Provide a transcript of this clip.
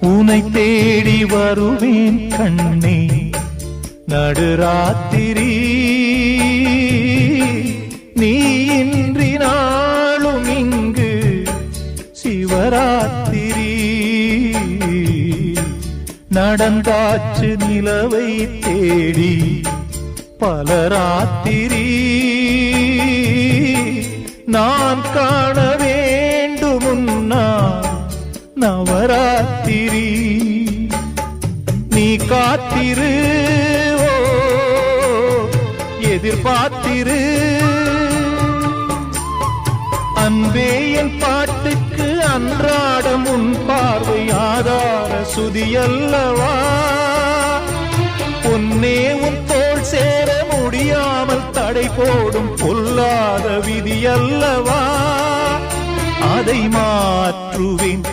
உனை தேடி வருவேன் கண்ணே. நடுராத்திரி நீ இன்றி நாளும் இங்கு. சிவராத்திரி நடந்தாச்சு நிலவை தேடி. பல ராத்திரி நான் காண நவராத்திரி நீ காத்திரு ஓ, எதிர்பார்த்திரு அன்பே என் பாட்டுக்கு அன்றாடம் உன் பார்வை ஆதார சுதியல்லவா? பொன்னே உன் தோல் சேர முடியாமல் தடை போடும் பொல்லாத விதியல்லவா? அதை மாற்றுவேன்.